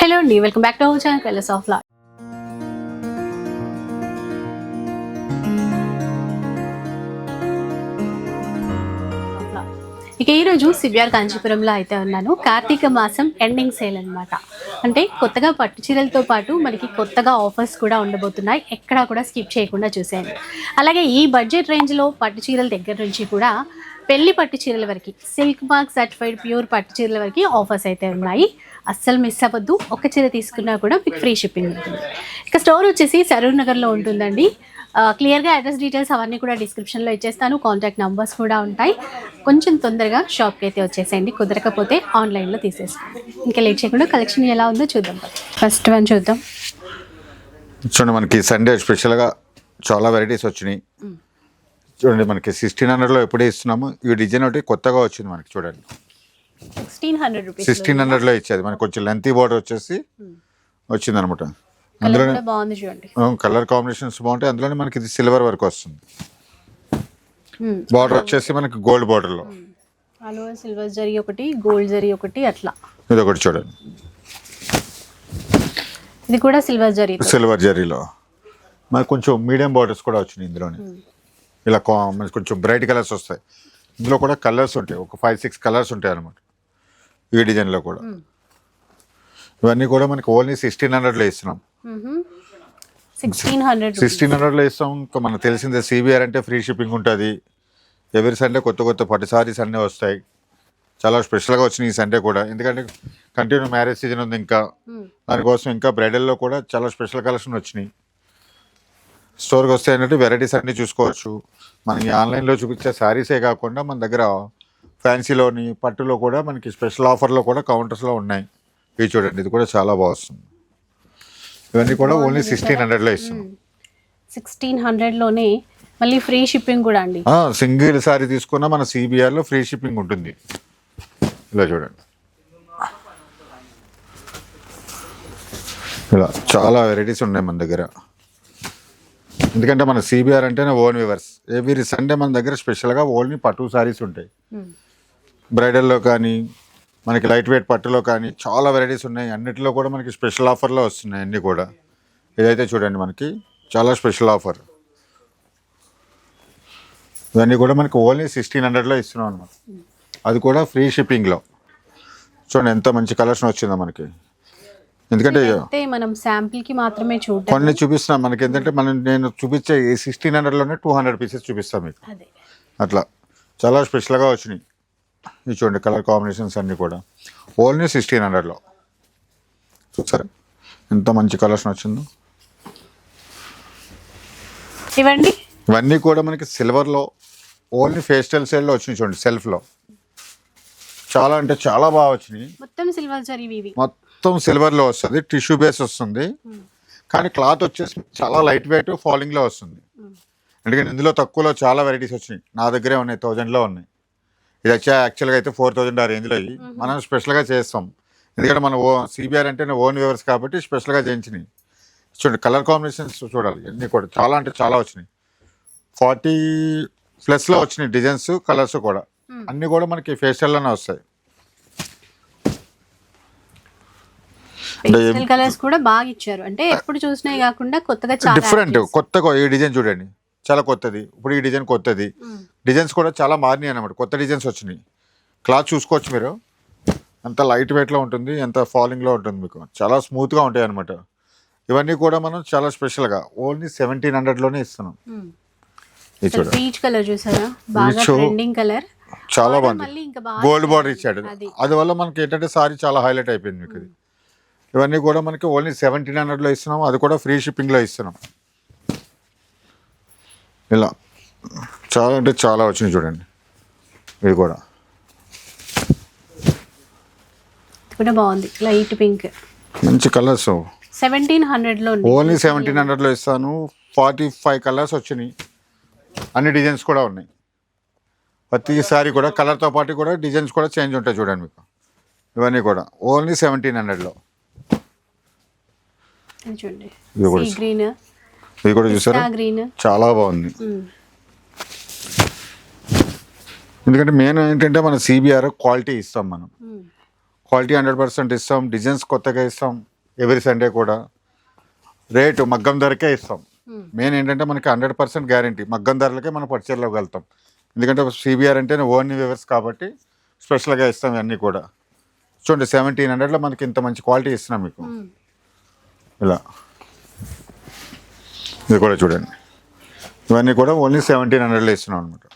Hello అండి welcome back to our channel colours of లా ఇక ఈరోజు సిబిఆర్ కాంచీపురంలో అయితే ఉన్నాను. కార్తీక మాసం ఎండింగ్ సేల్ అనమాట అంటే కొత్తగా పట్టు చీరలతో పాటు మనకి కొత్తగా ఆఫర్స్ కూడా ఉండబోతున్నాయి. ఎక్కడా కూడా స్కిప్ చేయకుండా చూసేయండి. అలాగే ఈ బడ్జెట్ రేంజ్లో పట్టు చీరల దగ్గర నుంచి కూడా పెళ్ళి పట్టు చీరల వరకు సిల్క్ మార్క్ సర్టిఫైడ్ ప్యూర్ పట్టు చీరల వరకు ఆఫర్స్ అయితే ఉన్నాయి. అస్సలు మిస్ అవ్వద్దు. ఒక చీర తీసుకున్నా కూడా మీకు ఫ్రీ షిప్పింగ్ ఉంటుంది. ఇక స్టోర్ వచ్చేసి సరూర్ నగర్లో ఉంటుందండి. క్లియర్గా అడ్రస్ డీటెయిల్స్ అవన్నీ కూడా డిస్క్రిప్షన్లో ఇచ్చేస్తాను. కాంటాక్ట్ నెంబర్స్ కూడా ఉంటాయి. కొంచెం తొందరగా షాప్కి అయితే వచ్చేసేయండి. కుదరకపోతే ఆన్లైన్లో తీసేసుకోండి. ఇంకా లేట్ చేయకుండా కలెక్షన్ ఎలా ఉందో చూద్దాం. ఫస్ట్ వన్ చూద్దాం. చూడండి మనకి సండే స్పెషల్గా చాలా వెరైటీస్ వచ్చినాయి. చూడండి మనకి సిక్స్టీన్ హండ్రెడ్లో ఎప్పుడే ఇస్తున్నాము ఈ డిజైన్ ఒకటి కొత్తగా వచ్చింది మనకి చూడండి. సిక్స్టీన్ హండ్రెడ్ రూపీస్ సిక్స్టీన్ హండ్రెడ్లో ఇచ్చేది. మనకి కొంచెం లెంతీ బార్డర్ వచ్చేసి వచ్చింది అనమాట అందులోనే కూడా బాగుంది చూడండి. కలర్ కాంబినేషన్స్ బాగుంటాయి. అందులోనే మనకి ఇది సిల్వర్ వర్క్ వస్తుంది. బార్డర్ వచ్చేసి మనకి గోల్డ్ బార్డర్లో అలో సిల్వర్ జరీ ఒకటి గోల్డ్ జరీ ఒకటి అట్లా. ఇది ఒకటి చూడండి. ఇది కూడా సిల్వర్ జరీ సిల్వర్ జరీలో. మనకి కొంచెం మీడియం బార్డర్స్ కూడా వచ్చినాయి ఇందులోనే. ఇలా మనకి కొంచెం బ్రైట్ కలర్స్ వస్తాయి. ఇందులో కూడా కలర్స్ ఉంటాయి. ఒక ఫైవ్ సిక్స్ కలర్స్ ఉంటాయి అనమాట ఈ డిజైన్లో కూడా. ఇవన్నీ కూడా మనకి ఓన్లీ సిక్స్టీన్ హండ్రెడ్లో ఇస్తున్నాం. సిక్స్టీన్ హండ్రెడ్ సిక్స్టీన్ హండ్రెడ్లో ఇస్తాం. ఇంకా మనకు తెలిసిందే సిబిఆర్ అంటే ఫ్రీ షిప్పింగ్ ఉంటుంది. ఎవరి సండే కొత్త కొత్త పట్టు సారీస్ అన్నీ వస్తాయి. చాలా స్పెషల్గా వచ్చినాయి ఈ సండే కూడా. ఎందుకంటే కంటిన్యూ మ్యారేజ్ సీజన్ ఉంది ఇంకా. దానికోసం ఇంకా బ్రైడల్లో కూడా చాలా స్పెషల్ కలెక్షన్ వచ్చినాయి స్టోర్కి వస్తే ఏంటంటే వెరైటీస్ అన్నీ చూసుకోవచ్చు. మనకి ఆన్లైన్లో చూపించే శారీసే కాకుండా మన దగ్గర ఫ్యాన్సీలోని పట్టులో కూడా మనకి స్పెషల్ ఆఫర్లో కూడా కౌంటర్స్లో ఉన్నాయి. ఇవి చూడండి ఇది కూడా చాలా బాగా వస్తుంది ఇవన్నీ కూడా ఓన్లీ సిక్స్టీన్ హండ్రెడ్లో ఇస్తున్నాం సిక్స్టీన్ హండ్రెడ్లోనే మళ్ళీ ఫ్రీ షిప్పింగ్ కూడా అండి. సింగిల్ సారీ తీసుకున్నా మన సిబిఆర్లో ఫ్రీ షిప్పింగ్ ఉంటుంది. ఇలా చూడండి. ఇలా చాలా వెరైటీస్ ఉన్నాయి మన దగ్గర. ఎందుకంటే మన సిబిఆర్ అంటేనే ఓన్ వివర్స్ ఎవ్రీ సండే మన దగ్గర స్పెషల్గా ఓన్లీ పట్టు సారీస్ ఉంటాయి. బ్రైడల్లో కానీ మనకి లైట్ వెయిట్ పట్టులో కానీ చాలా వెరైటీస్ ఉన్నాయి. అన్నిటిలో కూడా మనకి స్పెషల్ ఆఫర్లో వస్తున్నాయి అన్నీ కూడా. ఇదైతే చూడండి మనకి చాలా స్పెషల్ ఆఫర్ ఇవన్నీ కూడా మనకి ఓన్లీ సిక్స్టీన్ హండ్రెడ్లో ఇస్తున్నాం అనమాట అది కూడా ఫ్రీ షిప్పింగ్లో చూడండి ఎంత మంచి కలెక్షన్ వచ్చిందో మనకి. ఎందుకంటే మనం శాంపిల్కి మాత్రమే చూడటం కొన్ని చూపిస్తున్నాం. మనకి ఏంటంటే మనం నేను చూపించే ఈ సిక్స్టీన్ హండ్రెడ్లోనే టూ హండ్రెడ్ పీసెస్ చూపిస్తాం మీకు. అట్లా. చాలా స్పెషల్గా వచ్చినాయి. ఇది చూడండి కలర్ కాంబినేషన్స్ అన్నీ కూడా. ఓన్లీ సిక్స్టీన్ హండ్రెడ్లో చూసారా ఎంత మంచి కలెక్షన్ వచ్చిందో ఇవ్వండి ఇవన్నీ కూడా మనకి సిల్వర్లో ఓన్లీ ఫేస్టల్ సేల్లో వచ్చినాయి చూడండి సెల్ఫ్లో. చాలా అంటే చాలా బాగా వచ్చినాయి. మొత్తం సిల్వర్ జరీ ఇవి. మొత్తం సిల్వర్లో వస్తుంది టిష్యూ బేస్ వస్తుంది. కానీ క్లాత్ వచ్చేసి చాలా లైట్ వెయిట్ ఫాలింగ్లో వస్తుంది. ఎందుకంటే ఇందులో తక్కువలో చాలా వెరైటీస్ వచ్చినాయి. నా దగ్గరే ఉన్నాయి థౌజండ్లో ఉన్నాయి. ఇది వచ్చా యాక్చువల్గా అయితే ఫోర్ థౌజండ్ ఆ రేంజ్లో అయ్యి మనం స్పెషల్గా చేస్తాం. ఎందుకంటే మన ఓ సిబిఆర్ అంటే ఓన్ వ్యూవర్స్ కాబట్టి స్పెషల్గా చేయించినాయి. చూడండి కలర్ కాంబినేషన్స్ చూడాలి. అన్నీ కూడా చాలా అంటే చాలా వచ్చినాయి. ఫార్టీ ప్లస్లో వచ్చినాయి డిజైన్స్ కలర్స్ కూడా. అన్నీ కూడా మనకి ఫేషియల్లోనే వస్తాయి. పేస్టల్ కలర్స్ కూడా బాగా ఇచ్చారు. అంటే ఎప్పుడు చూసినాయి కాకుండా కొత్తగా చాలా డిఫరెంట్ కొత్తగా ఈ డిజైన్ చూడండి. చాలా కొత్తది. ఇప్పుడు ఈ డిజైన్ కొత్తది. డిజైన్స్ కూడా చాలా మారినాయి అన్నమాట. కొత్త డిజైన్స్ వచ్చినాయి. క్లాత్ చూసుకోవచ్చు మీరు. ఎంత లైట్ వెయిట్లో ఉంటుంది ఎంత ఫాలింగ్లో ఉంటుంది మీకు. చాలా స్మూత్గా ఉంటాయి అనమాట ఇవన్నీ కూడా మనం చాలా స్పెషల్గా ఓన్లీ సెవెంటీన్ హండ్రెడ్లోనే ఇస్తున్నాం. ఇది చూడండి. పీచ్ కలర్ చూసారా? బాగా Peach. ట్రెండింగ్ కలర్ చాలా బాగుంది. గోల్డ్ బార్డర్ ఇచ్చాడు. అది. అది వల్ల మనకి ఏంటంటే సారీ చాలా హైలైట్ అయిపోయింది మీకు ఇది ఇవన్నీ కూడా మనకి ఓన్లీ సెవెంటీన్ హండ్రెడ్లో ఇస్తున్నాం అది కూడా ఫ్రీ షిప్పింగ్లో ఇస్తున్నాం. ఇలా. చాలా అంటే చాలా వచ్చినాయి చూడండి. ఇది కూడా. ఇది కూడా బాగుంది. Light pink. మంచి కలర్స్. సెవెంటీన్ హండ్రెడ్లో ఉంది. ఓన్లీ సెవెంటీన్ హండ్రెడ్లో ఇస్తాను. ఫార్టీ ఫైవ్ కలర్స్ వచ్చినాయి. అన్ని డిజైన్స్ కూడా ఉన్నాయి. ప్రతి సారీ కూడా కలర్తో పాటు కూడా డిజైన్స్ కూడా చేంజ్ ఉంటాయి చూడండి మీకు. ఇవన్నీ కూడా. ఓన్లీ సెవెంటీన్ హండ్రెడ్లో. చూడండి. ఇది కూడా గ్రీన్. ఇది కూడా చూసారా? గ్రీన్. చాలా బాగుంది. ఎందుకంటే మెయిన్ ఏంటంటే మన సిబిఆర్ క్వాలిటీ ఇస్తాం మనం. క్వాలిటీ హండ్రెడ్ పర్సెంట్ ఇస్తాం. డిజైన్స్ కొత్తగా ఇస్తాం. ఎవ్రీ సండే కూడా. రేటు మగ్గం ధరకే ఇస్తాం. మెయిన్ ఏంటంటే మనకి హండ్రెడ్ పర్సెంట్ గ్యారంటీ మగ్గం ధరలకే మనం పర్చేర్లోకి వెళ్తాం. ఎందుకంటే సిబిఆర్ అంటే ఓన్ వ్యూవర్స్ కాబట్టి స్పెషల్గా ఇస్తాం ఇవన్నీ కూడా. చూడండి సెవెంటీన్ హండ్రెడ్లో మనకి ఇంత మంచి క్వాలిటీ ఇస్తున్నాం మీకు. ఇలా. ఇది కూడా చూడండి. ఇవన్నీ కూడా ఓన్లీ సెవెంటీన్ హండ్రెడ్లో ఇస్తున్నాం అనమాట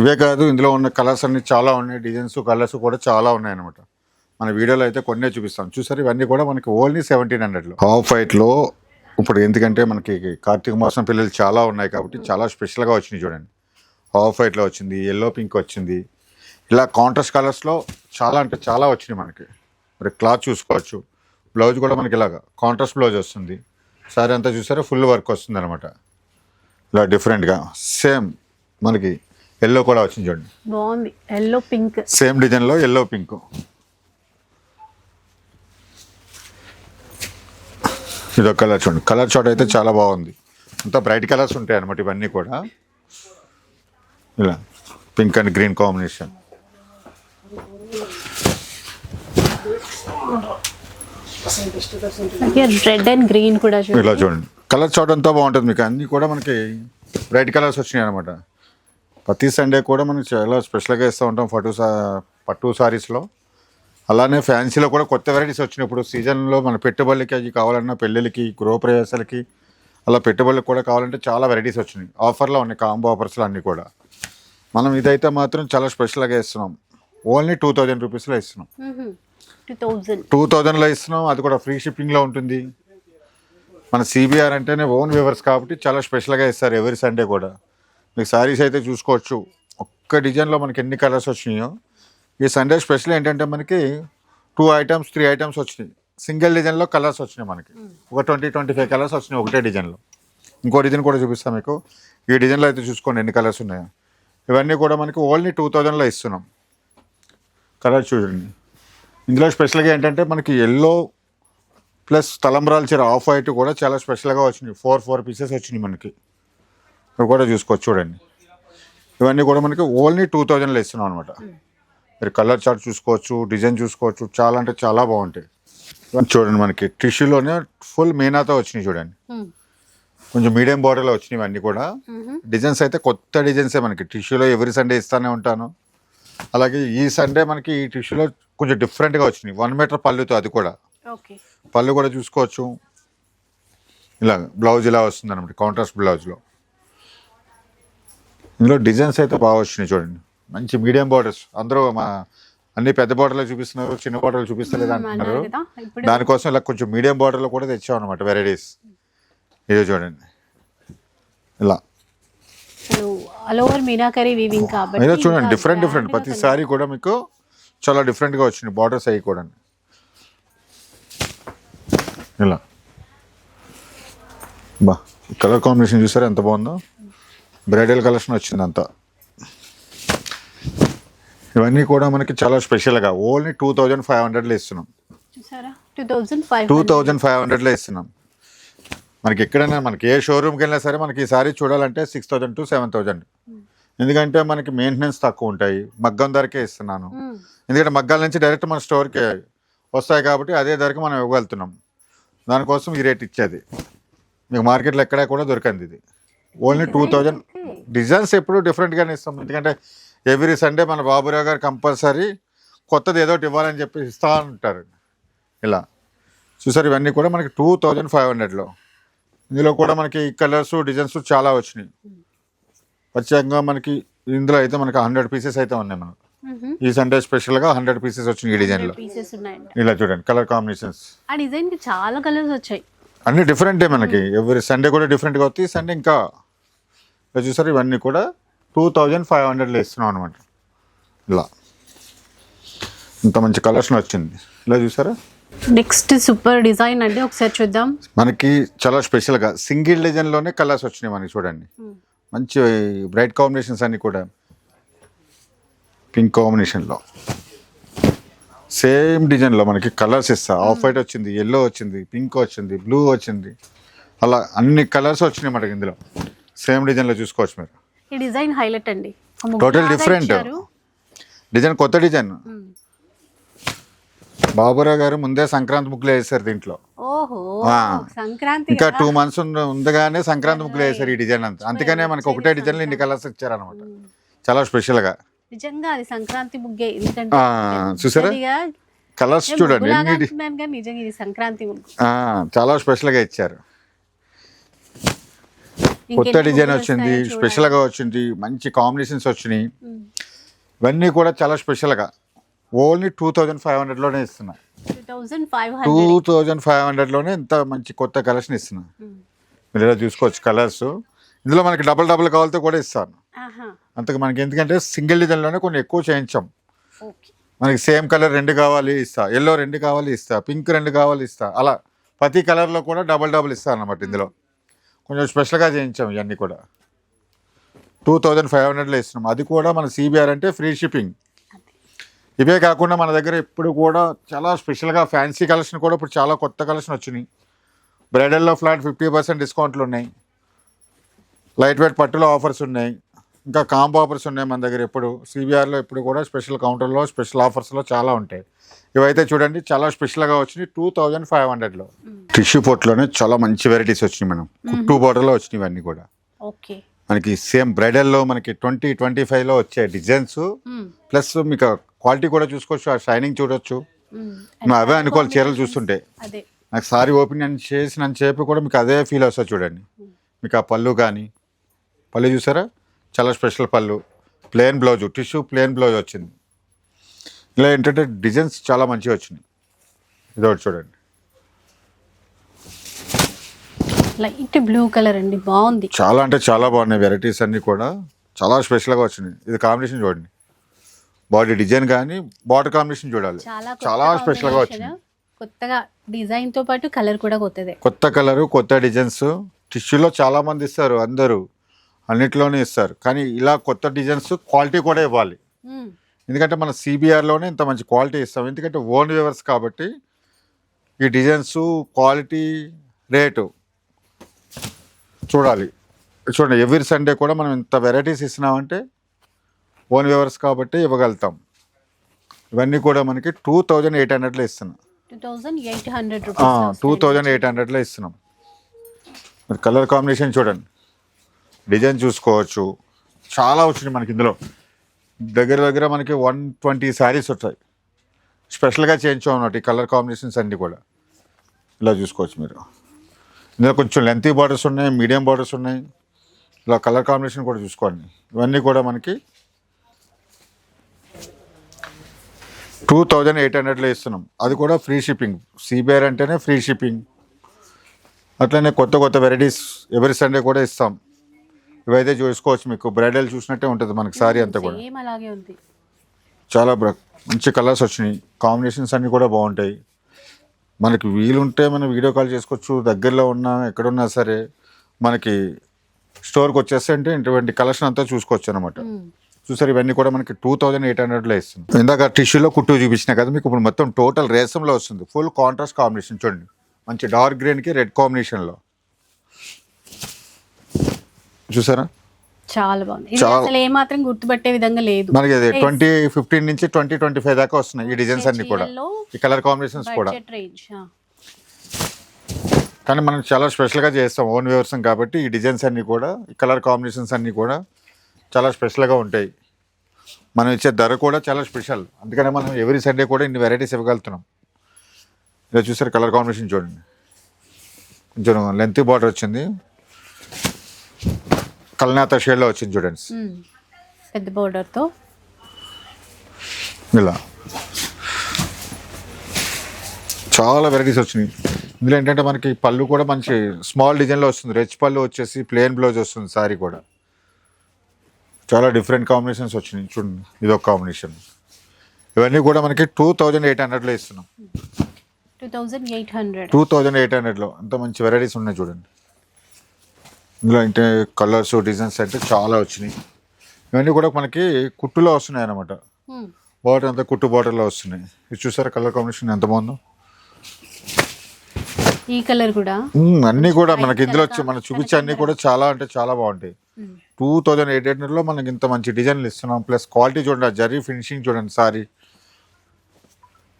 ఇవే కాదు ఇందులో ఉన్న కలర్స్ అన్ని చాలా ఉన్నాయి డిజైన్స్ కలర్స్ కూడా చాలా ఉన్నాయి అనమాట మన వీడియోలో అయితే కొన్నే చూపిస్తాం. చూసారు? ఇవన్నీ కూడా మనకి ఓన్లీ సెవెంటీన్ హండ్రెడ్లో హాఫ్ వైట్లో ఇప్పుడు ఎందుకంటే మనకి కార్తీక మాసం పిల్లలు చాలా ఉన్నాయి కాబట్టి చాలా స్పెషల్గా వచ్చింది చూడండి. హాఫ్ వైట్లో వచ్చింది ఎల్లో పింక్ వచ్చింది. ఇలా కాంట్రాస్ట్ కలర్స్లో చాలా అంటే చాలా వచ్చినాయి మనకి. మరి క్లాత్ చూసుకోవచ్చు. బ్లౌజ్ కూడా మనకి ఇలాగా కాంట్రాస్ట్ బ్లౌజ్ వస్తుంది. సారీ అంతా చూసారా? ఫుల్ వర్క్ వస్తుంది అనమాట ఇలా డిఫరెంట్గా సేమ్ మనకి ఎల్లో కూడా వచ్చింది చూడండి. బాగుంది. ఎల్లో పింక్ సేమ్ డిజైన్లో ఎల్లో పింక్ ఇది ఒక కలర్ చూడండి. కలర్ షార్ట్ అయితే చాలా బాగుంది. అంతా బ్రైట్ కలర్స్ ఉంటాయి అనమాట ఇవన్నీ కూడా. ఇలా pink and green combination red and green కూడా చూడండి ఇలా చూడండి. కలర్ అంతా బాగుంటుంది మీకు. అన్నీ కూడా మనకి బ్రైట్ కలర్స్ వచ్చినాయి అనమాట ప్రతి సండే కూడా మనం చాలా స్పెషల్గా ఇస్తూ ఉంటాం పట్టు సా పట్టు సారీస్లో అలానే ఫ్యాన్సీలో కూడా కొత్త వెరైటీస్ వచ్చినాయి ఇప్పుడు సీజన్లో మన పెట్టుబడులకి అవి కావాలన్నా పెళ్ళిళ్ళకి గృహప్రవేశాలకి అలా పెట్టుబడులకు కూడా కావాలంటే చాలా వెరైటీస్ వచ్చినాయి. ఆఫర్లో ఉన్నాయి కాంబో ఆఫర్స్లో అన్నీ కూడా. మనం ఇదైతే మాత్రం చాలా స్పెషల్గా ఇస్తున్నాం ఓన్లీ టూ థౌజండ్ రూపీస్లో ఇస్తున్నాం టూ థౌజండ్లో ఇస్తున్నాం అది కూడా ఫ్రీ షిప్పింగ్లో ఉంటుంది. మన సిబిఆర్ అంటేనే ఓన్ వ్యూవర్స్ కాబట్టి చాలా స్పెషల్గా ఇస్తారు ఎవరి సండే కూడా. మీకు శారీస్ అయితే చూసుకోవచ్చు. ఒక్క డిజైన్లో మనకి ఎన్ని కలర్స్ వచ్చినాయో. ఈ సండే స్పెషల్ ఏంటంటే మనకి టూ ఐటమ్స్ త్రీ ఐటమ్స్ వచ్చినాయి. సింగిల్ డిజైన్లో కలర్స్ వచ్చినాయి మనకి. ఒక ట్వంటీ ట్వంటీ ఫైవ్ కలర్స్ వచ్చినాయి ఒకటే డిజైన్లో ఇంకో డిజైన్ కూడా చూపిస్తాను మీకు. ఈ డిజైన్లో అయితే చూసుకోండి ఎన్ని కలర్స్ ఉన్నాయో. ఇవన్నీ కూడా మనకి ఓన్లీ టూ థౌజండ్లో ఇస్తున్నాం. కలర్ చూడండి. ఇందులో స్పెషల్గా ఏంటంటే మనకి ఎల్లో ప్లస్ తలంబ్రాల చీర ఆఫ్ వైట్ కూడా చాలా స్పెషల్గా వచ్చినాయి. ఫోర్ ఫోర్ పీసెస్ వచ్చినాయి మనకి. ఇవి కూడా చూసుకోవచ్చు చూడండి. ఇవన్నీ కూడా మనకి ఓన్లీ టూ థౌజండ్లో ఇస్తున్నాం అనమాట మీరు కలర్ చార్ట్ చూసుకోవచ్చు డిజైన్ చూసుకోవచ్చు చాలా అంటే చాలా బాగుంటాయి. చూడండి మనకి. టిష్యూలోనే ఫుల్ మీనాతో వచ్చినాయి చూడండి. కొంచెం మీడియం బార్డర్లో వచ్చినాయి ఇవన్నీ కూడా. డిజైన్స్ అయితే కొత్త డిజైన్సే మనకి. టిష్యూలో ఎవరి సండే ఇస్తానే ఉంటాను. అలాగే ఈ సండే మనకి ఈ టిష్యూలో కొంచెం డిఫరెంట్గా వచ్చినాయి. వన్ మీటర్ పళ్ళుతో అది కూడా. పళ్ళు కూడా చూసుకోవచ్చు. ఇలా బ్లౌజ్ ఇలా వస్తుంది అనమాట కాంట్రాస్ట్ బ్లౌజ్లో ఇందులో డిజైన్స్ అయితే బాగా వచ్చినాయి చూడండి. మంచి మీడియం బార్డర్స్ అందరూ మా అన్ని పెద్ద బార్డర్లో చూపిస్తున్నారు చిన్న బార్డర్లు చూపిస్తలేదు అంటున్నారు. కదా ఇప్పుడు దానికోసం ఇలా కొంచెం మీడియం బార్డర్లో కూడా తెచ్చాం అనమాట వెరైటీస్ ఇదే చూడండి. ఇలా. చూడండి డిఫరెంట్ డిఫరెంట్ grand గా ప్రతి సారీ కూడా మీకు చాలా డిఫరెంట్గా వచ్చినాయి బార్డర్స్ అవి కూడా. ఇలా. బా కలర్ కాంబినేషన్ చూసారా ఎంత బాగుందో? బ్రైడల్ కలెక్షన్ వచ్చింది అంతా ఇవన్నీ కూడా మనకి చాలా స్పెషల్గా ఓన్లీ టూ థౌజండ్ ఫైవ్ హండ్రెడ్లో ఇస్తున్నాం. టూ థౌజండ్ ఫైవ్ హండ్రెడ్లో ఇస్తున్నాం. మనకి ఎక్కడైనా మనకి ఏ షోరూమ్కి వెళ్ళినా సరే మనకి ఈ సారీ చూడాలంటే six thousand to seven thousand ఎందుకంటే మనకి మెయింటెనెన్స్ తక్కువ ఉంటాయి. మగ్గం ధరకే ఇస్తున్నాను. ఎందుకంటే మగ్గాల నుంచి డైరెక్ట్ మన స్టోర్కి వస్తాయి కాబట్టి అదే ధరకు మనం ఇవ్వగలుగుతున్నాం. దానికోసం ఈ రేట్ ఇచ్చేది. మీకు మార్కెట్లో ఎక్కడా కూడా దొరకంది ఇది. ఓన్లీ టూ థౌజండ్ డిజైన్స్ ఎప్పుడు డిఫరెంట్గానే ఇస్తాం. ఎందుకంటే ఎవ్రీ సండే మన బాబురావు గారు కంపల్సరీ కొత్తది ఏదో ఇవ్వాలని చెప్పి ఇస్తా ఉంటారు. ఇలా. చూసారు ఇవన్నీ కూడా మనకి టూ థౌజండ్ ఫైవ్ హండ్రెడ్లో ఇందులో కూడా మనకి కలర్స్ డిజైన్స్ చాలా వచ్చినాయి. ప్రత్యేకంగా మనకి ఇందులో అయితే మనకి హండ్రెడ్ పీసెస్ అయితే ఉన్నాయి మనకు. ఈ సండే స్పెషల్గా హండ్రెడ్ పీసెస్ వచ్చినాయి ఈ పీసెస్ ఉన్నాయండి. ఇలా చూడండి కలర్ కాంబినేషన్స్ ఆ డిజైన్కి చాలా కలర్స్ వచ్చాయి. అన్ని డిఫరెంటే మనకి. ఎవరి సండే కూడా డిఫరెంట్గా వస్తాయి సండే ఇంకా చూసారు ఇవన్నీ కూడా టూ థౌజండ్ ఫైవ్ హండ్రెడ్లో ఇస్తున్నాం అనమాట ఇలా. ఇంత మంచి కలర్షన్ వచ్చింది. ఇలా చూసారా? నెక్స్ట్ సూపర్ డిజైన్ అండి ఒకసారి చూద్దాం. మనకి చాలా స్పెషల్గా సింగిల్ డిజైన్లోనే కలర్స్ వచ్చినాయి మనకి చూడండి. మంచి బ్రైట్ కాంబినేషన్స్ అన్నీ కూడా. పింక్ కాంబినేషన్లో. సేమ్ డిజైన్లో మనకి కలర్స్ ఇస్తా. ఆఫ్ వైట్ వచ్చింది ఎల్లో వచ్చింది పింక్ వచ్చింది బ్లూ వచ్చింది. అలా అన్ని కలర్స్ వచ్చినాయి మనకి ఇందులో. సేమ్ డిజైన్లో చూసుకోవచ్చు మీరు. ఈ డిజైన్ హైలైట్ అండి. Different. ఇచ్చారు. డిజైన్ కొత్త డిజైన్. బాబురావు గారు ముందే సంక్రాంతి ముగ్గులు వేసారు దీంట్లో. సంక్రాంతి ఇంకా. టూ మంత్స్ ఉందగానే సంక్రాంతి ముగ్గులు వేసారు ఈ డిజైన్ అంతా. అందుకనే మనకి ఒకటే డిజైన్ ఇన్ని కలర్స్ ఇచ్చారనమాట చాలా స్పెషల్గా నిజంగా అది సంక్రాంతి ముగ్గే. ఎందుకంటే చూసారా? కలర్స్ చూడండి నిజంగా ఇది సంక్రాంతి చాలా స్పెషల్గా ఇచ్చారు కొత్త డిజైన్ వచ్చింది. స్పెషల్గా వచ్చింది మంచి కాంబినేషన్స్ వచ్చినాయి. ఇవన్నీ కూడా చాలా స్పెషల్గా ఓన్లీ టూ థౌజండ్ ఫైవ్ హండ్రెడ్లోనే ఇస్తున్నా. 2500 టూ థౌజండ్ ఫైవ్ హండ్రెడ్లోనే ఇంత మంచి కొత్త కలెక్షన్ ఇస్తున్నా. మీరు ఇలా చూసుకోవచ్చు కలర్స్. ఇందులో మనకి డబల్ డబల్ కావాలితో కూడా ఇస్తాను. అంతకు మనకి ఎందుకంటే సింగిల్ డిజైన్లోనే కొన్ని ఎక్కువ చేయించాం. మనకి సేమ్ కలర్ రెండు కావాలి ఇస్తా. ఎల్లో రెండు కావాలి ఇస్తా. పింక్ రెండు కావాలి ఇస్తా. అలా ప్రతి కలర్లో కూడా డబల్ డబల్ ఇస్తా అన్నమాట ఇందులో. కొంచెం స్పెషల్గా చేయించాం ఇవన్నీ కూడా. టూ థౌజండ్ ఫైవ్ హండ్రెడ్లో ఇస్తున్నాం. అది కూడా మన సిబిఆర్ అంటే ఫ్రీ షిప్పింగ్. ఇవే కాకుండా మన దగ్గర ఇప్పుడు కూడా చాలా స్పెషల్గా ఫ్యాన్సీ కలెక్షన్ కూడా ఇప్పుడు చాలా కొత్త కలెక్షన్ వచ్చినాయి. బ్రైడల్లో ఫ్లాట్ ఫిఫ్టీ పర్సెంట్ డిస్కౌంట్లు ఉన్నాయి. లైట్ వెయిట్ పట్టులో ఆఫర్స్ ఉన్నాయి. ఇంకా కాంబో ఆఫర్స్ ఉన్నాయి మన దగ్గర ఇప్పుడు సిబిఆర్లో ఇప్పుడు కూడా స్పెషల్ కౌంటర్లో స్పెషల్ ఆఫర్స్లో చాలా ఉంటాయి. ఇవైతే చూడండి చాలా స్పెషల్గా వచ్చినాయి టూ థౌజండ్ ఫైవ్ హండ్రెడ్లో. టిష్యూ పోట్లోనే చాలా మంచి వెరైటీస్ వచ్చినాయి మనం. కుట్టు బోర్డర్లో వచ్చినాయి ఇవన్నీ కూడా. ఓకే. మనకి సేమ్ బ్రైడల్లో మనకి ట్వంటీ ట్వంటీ ఫైవ్లో వచ్చే డిజైన్స్. ప్లస్ మీకు క్వాలిటీ కూడా చూసుకోవచ్చు ఆ షైనింగ్ చూడొచ్చు. అవే అనుకోవాలి చీరలు చూస్తుంటే. నాకు సారీ ఓపెన్ చేసిన చెప్పి కూడా మీకు అదే ఫీల్ వస్తుంది చూడండి. మీకు ఆ పళ్ళు కానీ పళ్ళు చూసారా? చాలా స్పెషల్ పళ్ళు. Plain blouse tissue plain blouse వచ్చింది. ఇలా ఏంటంటే డిజైన్స్ చాలా మంచిగా వచ్చినాయి. ఇదొకటి చూడండి. లైట్ బ్లూ కలర్ అండి బాగుంది. చాలా అంటే చాలా బాగున్నాయి వెరైటీస్ అన్నీ కూడా. చాలా స్పెషల్గా వచ్చినాయి. ఇది కాంబినేషన్ చూడండి. బాడీ డిజైన్ కానీ బార్డర్ కాంబినేషన్ చూడాలి. చాలా స్పెషల్గా. వచ్చింది కొత్తగా డిజైన్తో పాటు కలర్ కూడా కొత్తదే. కొత్త కలరు కొత్త డిజైన్స్. టిష్యూలో చాలా మంది ఇస్తారు అందరూ. అన్నిట్లోనే ఇస్తారు. కానీ ఇలా కొత్త డిజైన్స్ క్వాలిటీ కూడా ఇవ్వాలి. ఎందుకంటే మన సిబిఆర్లోనే ఇంత మంచి క్వాలిటీ ఇస్తాం. ఎందుకంటే ఓన్ వ్యూవర్స్ కాబట్టి ఈ డిజైన్స్ క్వాలిటీ రేటు చూడాలి. చూడండి ఎవ్రీ సండే కూడా మనం ఇంత వెరైటీస్ ఇస్తున్నామంటే ఓన్ వ్యూవర్స్ కాబట్టి ఇవ్వగలుగుతాం. ఇవన్నీ కూడా మనకి టూ థౌజండ్ ఎయిట్ హండ్రెడ్లో ఇస్తున్నాం. 2800 రూపీస్లో టూ. థౌజండ్ ఎయిట్ హండ్రెడ్లో ఇస్తున్నాం. మరి కలర్ కాంబినేషన్ చూడండి. డిజైన్ చూసుకోవచ్చు. చాలా వచ్చినాయి మనకి ఇందులో. దగ్గర దగ్గర మనకి వన్ ట్వంటీ శారీస్ వచ్చాయి. స్పెషల్గా చేయించాం అన్నమాట ఈ కలర్ కాంబినేషన్స్ అన్నీ కూడా. ఇలా చూసుకోవచ్చు మీరు. ఇందులో కొంచెం లెంతీ బార్డర్స్ ఉన్నాయి మీడియం బార్డర్స్ ఉన్నాయి. ఇలా కలర్ కాంబినేషన్ కూడా చూసుకోండి. ఇవన్నీ కూడా మనకి టూ థౌజండ్ ఎయిట్ హండ్రెడ్లో ఇస్తున్నాం. అది కూడా ఫ్రీ షిప్పింగ్ సిబిఆర్ అంటేనే ఫ్రీ షిప్పింగ్ అట్లనే కొత్త కొత్త వెరైటీస్ ఎవరి సండే కూడా ఇస్తాం. ఇవైతే చూసుకోవచ్చు మీకు. బ్రైడల్ చూసినట్టే ఉంటుంది మనకి సారీ అంతా కూడా. చాలా బ్ర- మంచి కలర్స్ వచ్చినాయి. కాంబినేషన్స్ అన్నీ కూడా బాగుంటాయి. మనకి వీలుంటే మనం వీడియో కాల్ చేసుకోవచ్చు దగ్గరలో ఉన్నా ఎక్కడున్నా సరే మనకి స్టోర్కి వచ్చేస్తే అంటే ఇటువంటి కలెక్షన్ అంతా చూసుకోవచ్చు అనమాట. చూసారు ఇవన్నీ కూడా మనకి టూ థౌజండ్ ఎయిట్ హండ్రెడ్లో ఇస్తుంది ఇందాక టిష్యూలో కుట్టు చూపించిన కదా మీకు ఇప్పుడు మొత్తం టోటల్ రేసంలో వస్తుంది. ఫుల్ కాంట్రాస్ట్ కాంబినేషన్ చూడండి. మంచి డార్క్ గ్రీన్కి రెడ్ కాంబినేషన్లో. చూసారా? చాలా బాగుంది. ఇది చాలా- అసలు ఏమాత్రం గుర్తుపట్టే విధంగా లేదు. మనకి అది ట్వంటీ ఫిఫ్టీన్ నుంచి ట్వంటీ ట్వంటీ ఫైవ్ దాకా వస్తున్నాయి ఈ డిజైన్స్ అన్ని కూడా. చీరల్లో ఈ కలర్ కాంబినేషన్స్ కూడా. బడ్జెట్ రేంజ్ కానీ మనం చాలా స్పెషల్గా చేస్తాం ఓన్ వ్యవసాయం కాబట్టి ఈ డిజైన్స్ అన్నీ కూడా ఈ కలర్ కాంబినేషన్స్ అన్నీ కూడా చాలా స్పెషల్గా ఉంటాయి. మనం ఇచ్చే ధర కూడా చాలా స్పెషల్. అందుకనే మనం ఎవ్రీ సండే కూడా ఇన్ని వెరైటీస్ ఇవ్వగలుగుతున్నాం. ఇలా చూసారు కలర్ కాంబినేషన్ చూడండి. కొంచెం లెంత్ బార్డర్ వచ్చింది. కల్నాత షేడ్లో వచ్చింది చూడండి. పెద్ద border తో ఇలా. చాలా వెరైటీస్ వచ్చినాయి. ఇందులో ఏంటంటే మనకి పళ్ళు కూడా మంచి స్మాల్ డిజైన్లో వస్తుంది. రెచ్ పళ్ళు వచ్చేసి ప్లెయిన్ బ్లౌజ్ వస్తుంది సారీ కూడా. చాలా డిఫరెంట్ కాంబినేషన్స్ వచ్చినాయి. చూడండి ఇదొక కాంబినేషన్. ఇవన్నీ కూడా మనకి టూ థౌజండ్ ఎయిట్ హండ్రెడ్లో ఇస్తున్నాం. Two thousand eight hundred. Two thousand eight హండ్రెడ్లో. అంత మంచి వెరైటీస్ ఉన్నాయి చూడండి. ఇందులో అంటే కలర్స్ డిజైన్స్ అంటే చాలా వచ్చినాయి. ఇవన్నీ కూడా మనకి కుట్టులో వస్తున్నాయి అన్నమాట. బార్డర్ అంతా కుట్టు బార్డర్లో వస్తున్నాయి. ఇది చూసారా కలర్ కాంబినేషన్ ఎంత బాగుందో? ఈ కలర్ కూడా? అన్నీ కూడా మనకి ఇందులో వచ్చి మనం చూపించే అన్నీ కూడా చాలా అంటే చాలా బాగుంటాయి. టూ థౌజండ్ ఎయిట్ హండ్రెడ్లో మనకి ఇంత మంచి డిజైన్లు ఇస్తున్నాం. ప్లస్ క్వాలిటీ చూడండి జరీ ఫినిషింగ్ చూడండి సారీ.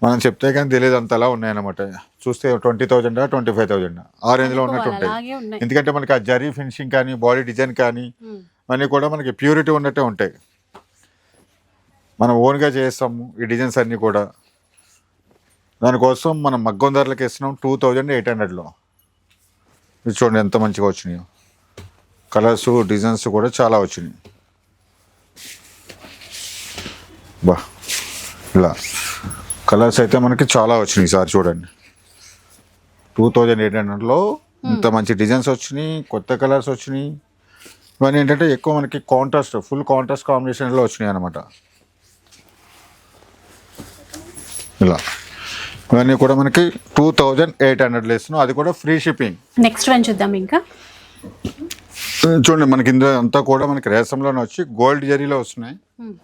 మనం చెప్తే కానీ తెలియదు అంతలా ఉన్నాయన్నమాట. చూస్తే twenty thousand twenty five thousand? ఆ రేంజ్లో ఉన్నట్టు ఉంటాయి. ఎందుకంటే మనకి ఆ జరీ ఫినిషింగ్ కానీ బాడీ డిజైన్ కానీ. అన్నీ కూడా మనకి ప్యూరిటీ ఉన్నట్టే ఉంటాయి. మనం ఓన్గా చేస్తాము ఈ డిజైన్స్ అన్నీ కూడా. దానికోసం మనం మగ్గం ధరలకు ఇస్తున్నాం టూ థౌజండ్ ఎయిట్ హండ్రెడ్లో. ఇది చూడండి ఎంత మంచిగా వచ్చినాయో. కలర్స్ డిజైన్స్ కూడా చాలా వచ్చినాయి. బా. ఇలా. కలర్స్ అయితే మనకి చాలా వచ్చినాయి సార్ చూడండి. టూ థౌజండ్ ఎయిట్ హండ్రెడ్లో ఇంత మంచి డిజైన్స్ వచ్చినాయి కొత్త కలర్స్ వచ్చినాయి. ఇవన్నీ ఏంటంటే ఎక్కువ మనకి కాంట్రాస్ట్ ఫుల్ కాంట్రాస్ట్ కాంబినేషన్లో వచ్చినాయి అనమాట ఇలా. ఇవన్నీ కూడా మనకి టూ థౌజండ్ ఎయిట్ హండ్రెడ్లో ఇస్తున్నాం. అది కూడా ఫ్రీ షిప్పింగ్ నెక్స్ట్ వన్ చూద్దాం ఇంకా. చూడండి మనకి ఇందులో అంతా కూడా మనకి రేసంలోనే వచ్చి గోల్డ్ జరీలో వస్తున్నాయి. ఉమ్.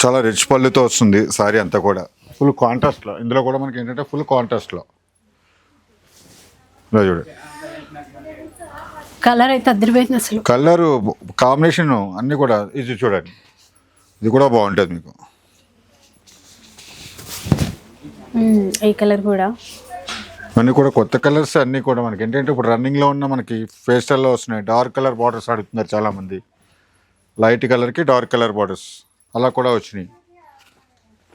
చాలా రిచ్ పళ్ళుతో వస్తుంది సారీ అంతా కూడా. ఫుల్ కాంట్రాస్ట్లో ఇందులో కూడా మనకి ఏంటంటే ఫుల్ కాంట్రాస్ట్లో చూడండి కలర్ అయితే అద్దరిపోయింది అసలు. కలర్ కాంబినేషన్ అన్నీ కూడా ఇది చూడండి. ఇది కూడా బాగుంటుంది మీకు. ఈ కలర్ కూడా. అన్నీ కూడా కొత్త కలర్స్ అన్నీ కూడా మనకి. ఏంటంటే ఇప్పుడు రన్నింగ్లో ఉన్న మనకి ఫేస్టల్లో వస్తున్నాయి. డార్క్ కలర్ బార్డర్స్ అడుగుతున్నారు చాలామంది. లైట్ కలర్కి డార్క్ కలర్ బార్డర్స్ అలా కూడా వచ్చినాయి.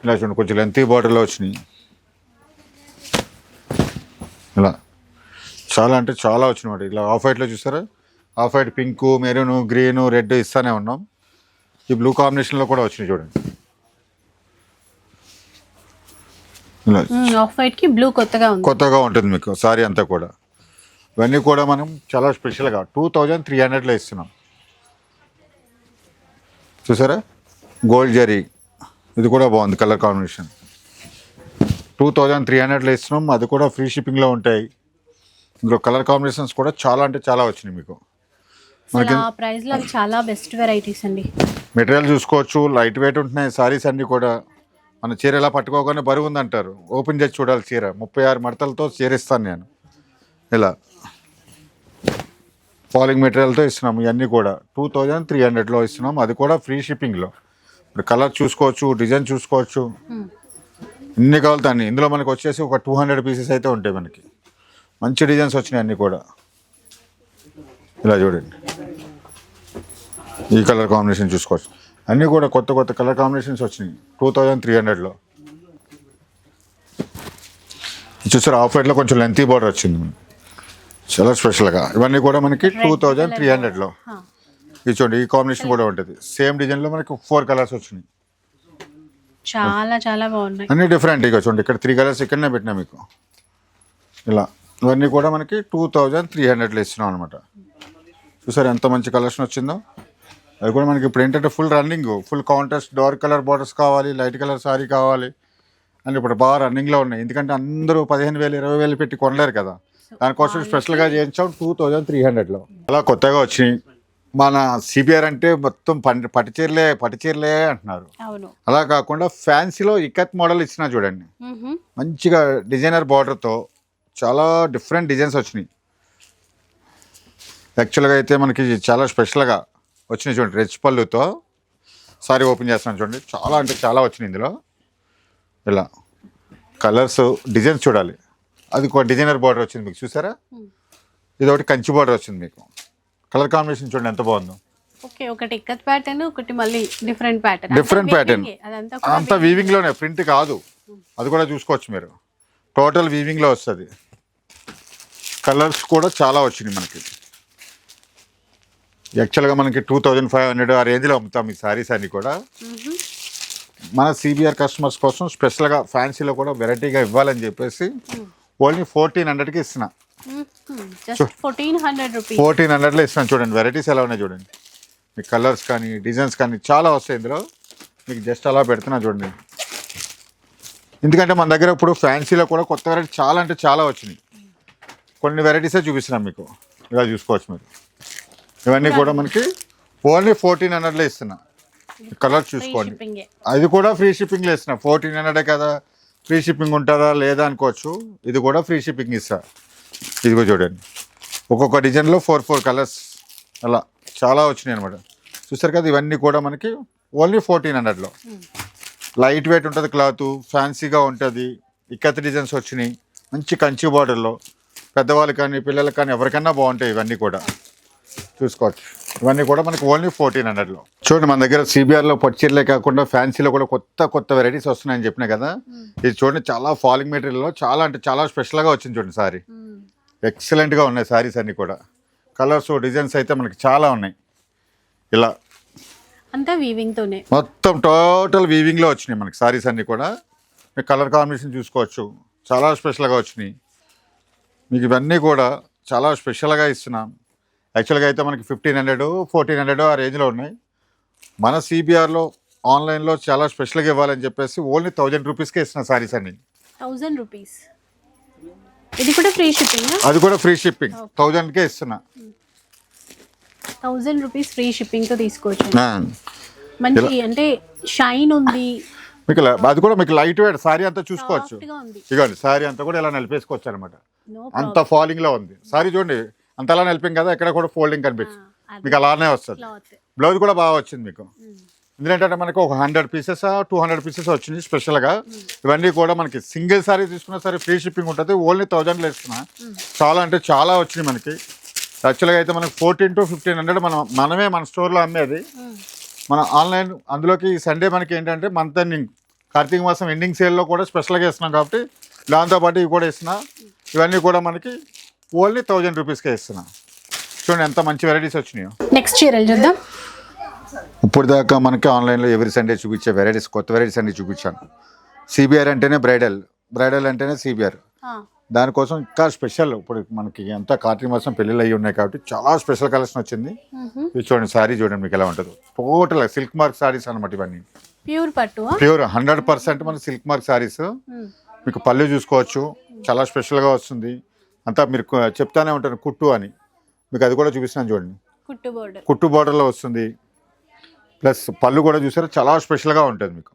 ఇలా చూడండి కొంచెం లెంతీ బార్డర్లో వచ్చినాయి. ఇలా. చాలా అంటే చాలా వచ్చినాయి ఇలా ఆఫ్ వైట్లో చూసారా? Off white pink maroon green red ఇస్తానే ఉన్నాం. ఈ బ్లూ కాంబినేషన్లో కూడా వచ్చినాయి చూడండి. ఆఫ్ వైట్కి బ్లూ కొత్తగా కొత్తగా ఉంటుంది మీకు సారీ అంతా కూడా. ఇవన్నీ కూడా మనం చాలా స్పెషల్గా టూ థౌజండ్ త్రీ హండ్రెడ్లో ఇస్తున్నాం. చూసారా? గోల్డ్ జరీ. ఇది కూడా బాగుంది colour combination. Two thousand three హండ్రెడ్లో ఇస్తున్నాం అది కూడా ఫ్రీ షిప్పింగ్లో ఉంటాయి. ఇందులో కలర్ కాంబినేషన్స్ కూడా చాలా అంటే చాలా వచ్చినాయి మీకు. చాలా బెస్ట్ వెరైటీస్ అండి. మెటీరియల్ చూసుకోవచ్చు లైట్ వెయిట్ ఉంటున్నాయి సారీస్ అన్నీ కూడా. మన చీర ఎలా పట్టుకోగానే బరువు ఉందంటారు. ఓపెన్ చేసి చూడాలి చీర. ముప్పై ఆరు మడతలతో చీర ఇస్తాను నేను. ఇలా. ఫాలింగ్ మెటీరియల్తో ఇస్తున్నాం ఇవన్నీ కూడా. టూ థౌజండ్ త్రీ హండ్రెడ్లో ఇస్తున్నాం అది కూడా ఫ్రీ షిప్పింగ్లో. ఇప్పుడు కలర్ చూసుకోవచ్చు డిజైన్ చూసుకోవచ్చు. ఇన్ని కావాలి అన్ని. ఇందులో మనకి వచ్చేసి ఒక టూ హండ్రెడ్ పీసెస్ అయితే ఉంటాయి మనకి. మంచి డిజైన్స్ వచ్చినాయి అన్నీ కూడా. ఇలా చూడండి. ఈ కలర్ కాంబినేషన్ చూసుకోవచ్చు. అన్నీ కూడా కొత్త కొత్త కలర్ కాంబినేషన్స్ వచ్చినాయి. టూ థౌజండ్ త్రీ హండ్రెడ్లో చూసారు ఆఫ్ వైట్లో కొంచెం లెంతీ బార్డర్ వచ్చింది. చాలా స్పెషల్గా ఇవన్నీ కూడా మనకి టూ థౌజండ్ త్రీ హండ్రెడ్లో. ఇది చూడండి ఈ కాంబినేషన్ కూడా ఉంటుంది. సేమ్ డిజైన్లో మనకి ఫోర్ కలర్స్ వచ్చినాయి. చాలా చాలా బాగున్నాయి. అన్నీ డిఫరెంట్ ఇక చూడండి ఇక్కడ త్రీ కలర్స్ ఇక్కడనే పెట్టినా మీకు. ఇలా ఇవన్నీ కూడా మనకి టూ థౌజండ్ త్రీ హండ్రెడ్లో ఇస్తున్నాం అనమాట చూసారు ఎంత మంచి కలెక్షన్ వచ్చిందో అది కూడా మనకి ఇప్పుడు ఏంటంటే full running full contrast dark colour borders కావాలి లైట్ కలర్ సారీ కావాలి. అని ఇప్పుడు బాగా రన్నింగ్లో ఉన్నాయి. ఎందుకంటే అందరూ పదిహేను వేలు ఇరవై వేలు పెట్టి కొనలేరు కదా. దానికోసం స్పెషల్గా చేయించాం టూ థౌజండ్ త్రీ హండ్రెడ్లో అలా కొత్తగా వచ్చినాయి. మన సిబిఆర్ అంటే మొత్తం పంట పట్టుచీరలే పట్టుచీరలే అంటున్నారు. అలా కాకుండా ఫ్యాన్సీలో ఇక్కత్ మోడల్ ఇచ్చినా చూడండి. మంచిగా డిజైనర్ బార్డర్తో చాలా డిఫరెంట్ డిజైన్స్ వచ్చినాయి. యాక్చువల్గా అయితే మనకి చాలా స్పెషల్గా వచ్చినాయి చూడండి. రెచ్ పళ్ళుతో సారీ ఓపెన్ చేస్తున్నాను చూడండి. చాలా అంటే చాలా వచ్చినాయి ఇందులో. ఇలా కలర్స్ డిజైన్స్ చూడాలి. అది ఒక డిజైనర్ బార్డర్ వచ్చింది మీకు చూసారా? ఇది ఒకటి కంచి బార్డర్ వచ్చింది మీకు. కలర్ కాంబినేషన్ చూడండి ఎంత బాగుందో. ఓకే ఒకటి ఇక్కత్ ప్యాటర్న్ ఒకటి మళ్ళీ డిఫరెంట్ ప్యాటర్న్ pattern. అదంతా అంతా వీవింగ్లోనే ప్రింట్ కాదు. అది కూడా చూసుకోవచ్చు మీరు. టోటల్ వీవింగ్లో వస్తుంది. కలర్స్ కూడా చాలా వచ్చినాయి మనకి. యాక్చువల్గా మనకి టూ థౌజండ్ ఫైవ్ హండ్రెడ్ ఆ రేంజ్లో అమ్ముతాం ఈ సారీస్ అన్ని కూడా. మన సిబిఆర్ కస్టమర్స్ కోసం స్పెషల్గా ఫ్యాన్సీలో కూడా వెరైటీగా ఇవ్వాలని చెప్పేసి ఓన్లీ ఫోర్టీన్ హండ్రెడ్కి ఇస్తున్నా. ఫోర్టీన్ హండ్రెడ్ రూపీస్ ఫోర్టీన్ హండ్రెడ్లో ఇస్తున్నాను. చూడండి వెరైటీస్ ఎలా ఉన్నాయి చూడండి. మీకు కలర్స్ కానీ డిజైన్స్ కానీ చాలా వస్తాయి ఇందులో. మీకు జస్ట్ అలా పెడుతున్నా చూడండి. ఎందుకంటే మన దగ్గర ఇప్పుడు ఫ్యాన్సీలో కూడా కొత్త వెరైటీ చాలా అంటే చాలా వచ్చినాయి. కొన్ని వెరైటీసే చూపిస్తున్నాం మీకు. ఇలా చూసుకోవచ్చు మీరు. ఇవన్నీ కూడా మనకి ఓన్లీ ఫోర్టీన్ హండ్రెడ్లో ఇస్తున్నా. కలర్ చూసుకోండి. అది కూడా ఫ్రీ షిప్పింగ్లో ఇస్తున్నా. ఫోర్టీన్ హండ్రెడే కదా. ఫ్రీ షిప్పింగ్ ఉంటుందా లేదా అనుకోవచ్చు. ఇది కూడా ఫ్రీ షిప్పింగ్ ఇస్తా. ఇదిగో చూడండి. ఒక్కొక్క డిజైన్లో ఫోర్ ఫోర్ కలర్స్ అలా చాలా వచ్చినాయి అనమాట చూస్తారు కదా ఇవన్నీ కూడా మనకి ఓన్లీ ఫోర్టీన్ హండ్రెడ్లో. లైట్ వెయిట్ ఉంటుంది క్లాత్ ఫ్యాన్సీగా ఉంటుంది ఇక్కత్ డిజైన్స్ వచ్చినాయి మంచి కంచి బార్డర్లో. పెద్దవాళ్ళు కానీ పిల్లలకు కానీ ఎవరికైనా బాగుంటాయి ఇవన్నీ కూడా. చూసుకోవచ్చు. ఇవన్నీ కూడా మనకి ఓన్లీ ఫోర్టీన్ హండ్రెడ్లో. చూడండి మన దగ్గర సిబిఆర్లో పచ్చీరలే కాకుండా ఫ్యాన్సీలో కూడా కొత్త కొత్త వెరైటీస్ వస్తున్నాయని చెప్పిన కదా? ఇది చూడండి చాలా ఫాలింగ్ మెటీరియల్లో చాలా అంటే చాలా స్పెషల్గా వచ్చింది చూడండి సారీ. ఎక్సలెంట్గా ఉన్నాయి సారీస్ అన్నీ కూడా. కలర్స్ డిజైన్స్ అయితే మనకి చాలా ఉన్నాయి. ఇలా. అంతా వీవింగ్ తోనే. మొత్తం టోటల్ వీవింగ్లో వచ్చినాయి మనకి సారీస్ అన్నీ కూడా. మీకు కలర్ కాంబినేషన్ చూసుకోవచ్చు. చాలా స్పెషల్గా వచ్చినాయి. మీకు ఇవన్నీ కూడా చాలా స్పెషల్గా ఇస్తున్నాం. యాక్చువల్గా అయితే మనకి ఫిఫ్టీన్ హండ్రెడ్ ఫోర్టీన్ హండ్రెడ్ ఆ రేంజ్లో ఉన్నాయి. మన సిబిఆర్లో ఆన్లైన్లో చాలా స్పెషల్గా ఇవ్వాలని చెప్పేసి ఓన్లీ థౌజండ్ రూపీస్కే ఇస్తున్న సారీస్ అన్ని థౌజండ్ రూపీస్ ఇది కూడా ఫ్రీ షిప్పింగ్ అది కూడా ఫ్రీ షిప్పింగ్ థౌజండ్కే ఇస్తున్నా. థౌజండ్ రూపీస్ ఫ్రీ షిప్పింగ్తో తీసుకోవచ్చు. మంచి అంటే షైన్ ఉంది. మీకు అది కూడా మీకు లైట్ వెయిట్ సారీ అంతా చూసుకోవచ్చు. ఇదిగోండి సారీ అంతా కూడా ఇలా నలిపేసుకోవచ్చు అనమాట. అంత ఫాలింగ్లో ఉంది. సారీ చూడండి అంత అలా నలిపాం కదా ఎక్కడ కూడా ఫోల్డింగ్ కనిపించదు. మీకు అలానే వస్తుంది. బ్లౌజ్ కూడా బాగా వచ్చింది మీకు. ఏంటంటే మనకు ఒక hundred pieces two hundred pieces వచ్చింది స్పెషల్గా. ఇవన్నీ కూడా మనకి సింగిల్ సారీ తీసుకున్నా సరే ఫ్రీ షిప్పింగ్ ఉంటుంది. ఓన్లీ థౌజండ్లో ఇస్తున్నా. చాలా అంటే చాలా వచ్చినాయి మనకి. యాక్చువల్గా అయితే మనకి ఫోర్టీన్ టు ఫిఫ్టీన్ హండ్రెడ్ మనం మనమే మన స్టోర్లో అమ్మేది. మన ఆన్లైన్ అందులోకి సండే మనకి ఏంటంటే మంత్ ఎండింగ్ కార్తీక మాసం ఎండింగ్ సేల్లో కూడా స్పెషల్గా ఇస్తున్నాం కాబట్టి దాంతోపాటు ఇవి కూడా ఇస్తున్నా. ఇవన్నీ కూడా మనకి ఓన్లీ థౌజండ్ రూపీస్కే ఇస్తున్నా. చూడండి ఎంత మంచి వెరైటీస్ వచ్చినాయో. నెక్స్ట్ చీరలు చూద్దాం? ఇప్పుడు దాకా మనకి ఆన్లైన్లో ఎవరి సండే చూపించే వెరైటీస్ కొత్త వెరైటీస్ అన్ని చూపించాను. సిబిఆర్ అంటేనే బ్రైడల్ బ్రైడల్ అంటేనే సిబిఆర్ ఆ, దానికోసం ఇంకా స్పెషల్ ఇప్పుడు మనకి ఎంత కార్తీక మాసం పెళ్ళిళ్ళు అయ్యి ఉన్నాయి కాబట్టి చాలా స్పెషల్ కలెక్షన్ వచ్చింది. ఇది చూడండి సారీ చూడండి మీకు ఎలా ఉంటుందో. టోటల్ సిల్క్ మార్క్ సారీస్ అనమాట ఇవన్నీ. ప్యూర్ పట్టు ప్యూర్ హండ్రెడ్ పర్సెంట్ మన సిల్క్ మార్క్ సారీస్ మ్. మీకు పళ్ళు చూసుకోవచ్చు చాలా స్పెషల్గా వస్తుంది. అంతా మీరు చెప్తానే ఉంటారు కుట్టు అని. మీకు అది కూడా చూపిస్తున్నాను చూడండి. కుట్టు బోర్డర్ కుట్టు బార్డర్లో వస్తుంది. ప్లస్ పళ్ళు కూడా చూసారా? చాలా స్పెషల్గా ఉంటుంది మీకు.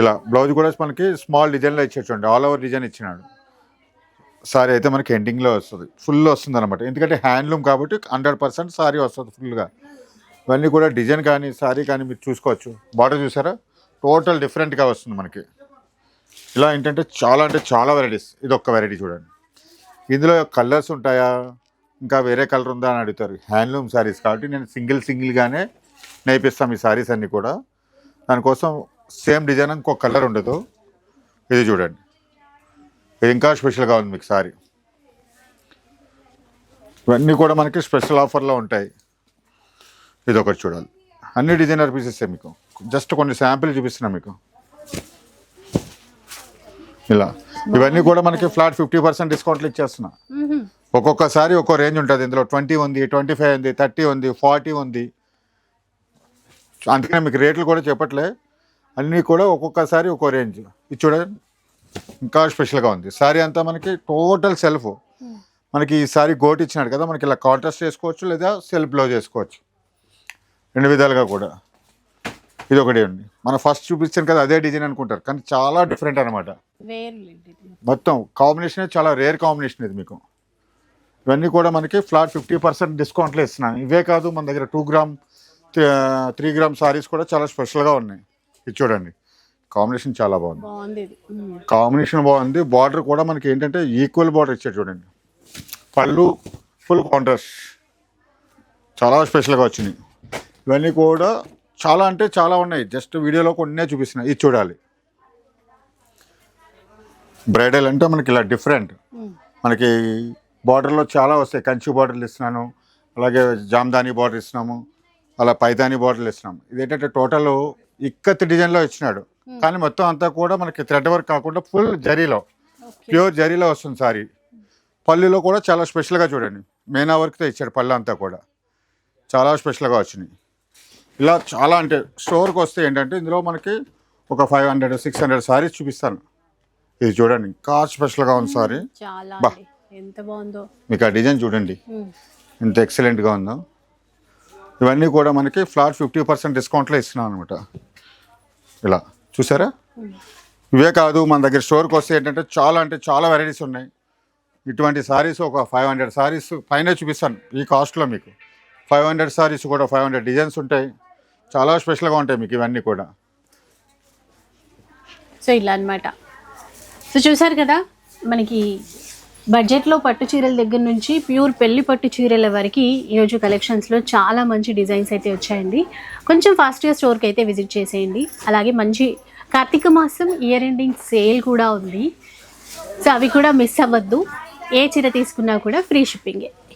ఇలా బ్లౌజ్ కూడా మనకి స్మాల్ డిజైన్లో ఇచ్చాడు చూడండి. ఆల్ ఓవర్ డిజైన్ ఇచ్చినాడు. సారీ అయితే మనకి ఎండింగ్లో వస్తుంది. ఫుల్ వస్తుంది అనమాట ఎందుకంటే హ్యాండ్లూమ్ కాబట్టి హండ్రెడ్ పర్సెంట్ సారీ వస్తుంది ఫుల్గా. ఇవన్నీ కూడా డిజైన్ కానీ సారీ కానీ మీరు చూసుకోవచ్చు. బార్డర్ చూసారా? టోటల్ డిఫరెంట్గా వస్తుంది మనకి. ఇలా ఏంటంటే చాలా అంటే చాలా వెరైటీస్. ఇది ఒక్క వెరైటీ చూడండి. ఇందులో కలర్స్ ఉంటాయా? ఇంకా వేరే కలర్ ఉందా అని అడుగుతారు. హ్యాండ్లూమ్ శారీస్ కాబట్టి నేను సింగిల్ సింగిల్గానే నేర్పిస్తాను ఈ శారీస్ అన్నీ కూడా. దానికోసం సేమ్ డిజైన్ ఇంకో కలర్ ఉండదు. ఇది చూడండి. ఇది ఇంకా స్పెషల్గా ఉంది మీకు సారీ ఇవన్నీ కూడా మనకి స్పెషల్ ఆఫర్లో ఉంటాయి. ఇది ఒకటి చూడాలి. అన్ని డిజైనర్ పీసెస్ మీకు. జస్ట్ కొన్ని శాంపిల్ చూపిస్తున్నాను మీకు. ఇలా. ఇవన్నీ కూడా మనకి ఫ్లాట్ ఫిఫ్టీ పర్సెంట్ డిస్కౌంట్లు ఇచ్చేస్తున్నా. ఒక్కొక్కసారి ఒక్కో రేంజ్ ఉంటుంది. ఇందులో ట్వంటీ ఉంది ట్వంటీ ఫైవ్ ఉంది థర్టీ ఉంది ఫార్టీ ఉంది. అందుకనే మీకు రేట్లు కూడా చెప్పట్లే. అన్నీ కూడా ఒక్కొక్కసారి ఒక్కో రేంజ్. ఇది చూడండి. ఇంకా స్పెషల్గా ఉంది. సారీ అంతా మనకి టోటల్ సెల్ఫ్. మనకి ఈ సారీ గోట్ ఇచ్చినాడు కదా మనకి ఇలా కాంట్రాస్ట్ చేసుకోవచ్చు లేదా సెల్ఫ్ బ్లౌజ్ చేసుకోవచ్చు. రెండు విధాలుగా కూడా. ఇది ఒకటి ఉంది మనం ఫస్ట్ చూపించాను కదా అదే డిజైన్ అనుకుంటారు. కానీ చాలా డిఫరెంట్ అనమాట. మొత్తం కాంబినేషన్ చాలా రేర్ కాంబినేషన్ ఇది మీకు. ఇవన్నీ కూడా మనకి ఫ్లాట్ ఫిఫ్టీ పర్సెంట్ డిస్కౌంట్లో ఇస్తున్నాను ఇవే కాదు మన దగ్గర two gram three gram saris కూడా చాలా స్పెషల్గా ఉన్నాయి. ఇది చూడండి. కాంబినేషన్ చాలా బాగుంది. కాంబినేషన్ బాగుంది. బార్డర్ కూడా మనకి ఏంటంటే ఈక్వల్ బార్డర్ ఇచ్చాడు చూడండి. పళ్ళు ఫుల్ కాంట్రాస్ట్ చాలా స్పెషల్గా వచ్చినాయి. ఇవన్నీ కూడా చాలా అంటే చాలా ఉన్నాయి. జస్ట్ వీడియోలో కొన్నే చూపిస్తున్నాయి ఇది చూడాలి. బ్రైడల్ అంటే మనకి ఇలా డిఫరెంట్ మ్. మనకి బార్డర్లో చాలా వస్తాయి. కంచి బార్డర్లు ఇస్తున్నాను. అలాగే జామ్దాని బార్డర్ ఇస్తున్నాము. అలా పైదాని బార్డర్లు ఇస్తున్నాము. ఇదేంటంటే టోటల్ ఇక్కత్ డిజైన్లో ఇచ్చినాడు. కానీ మొత్తం అంతా కూడా మనకి థ్రెడ్ వర్క్ కాకుండా ఫుల్ జరీలో. ప్యూర్ జరీలో వస్తుంది సారీ. పళ్ళులో కూడా చాలా స్పెషల్గా చూడండి. మేనా వర్క్తో ఇచ్చాడు పళ్ళు అంతా కూడా. చాలా స్పెషల్గా వచ్చినాయి. ఇలా చాలా అంటే స్టోర్కి వస్తే ఏంటంటే ఇందులో మనకి ఒక five hundred six hundred saris చూపిస్తాను. ఇది చూడండి ఇంకా స్పెషల్గా ఉంది సారీ. చాలా బా. ఎంత బాగుందో. మీకు ఆ డిజైన్ చూడండి. ఎంత ఎక్సలెంట్గా ఉందో. ఇవన్నీ కూడా మనకి ఫ్లాట్ ఫిఫ్టీ పర్సెంట్ డిస్కౌంట్లో ఇస్తున్నాం అనమాట ఇలా. చూసారా? ఇవే కాదు మన దగ్గర స్టోర్కి వస్తే ఏంటంటే చాలా అంటే చాలా వెరైటీస్ ఉన్నాయి. ఇటువంటి సారీస్ ఒక ఫైవ్ హండ్రెడ్ సారీస్ పైన చూపిస్తాను ఈ కాస్ట్లో మీకు. ఫైవ్ హండ్రెడ్ సారీస్ కూడా ఫైవ్ హండ్రెడ్ డిజైన్స్ ఉంటాయి. చాలా స్పెషల్గా ఉంటాయి మీకు ఇవన్నీ కూడా. సో ఇలా అన్నమాట. సో చూసారు కదా మనకి బడ్జెట్లో పట్టు చీరల దగ్గర నుంచి ప్యూర్ పెళ్ళి పట్టు చీరల వరకు ఈరోజు కలెక్షన్స్లో చాలా మంచి డిజైన్స్ అయితే వచ్చాయండి. కొంచెం ఫాస్ట్గా స్టోర్కి అయితే విజిట్ చేసేయండి. అలాగే మంచి కార్తీక మాసం ఇయర్ ఎండింగ్ సేల్ కూడా ఉంది. సో అవి కూడా మిస్ అవ్వద్దు. ఏ చీర తీసుకున్నా కూడా ఫ్రీ షిప్పింగే.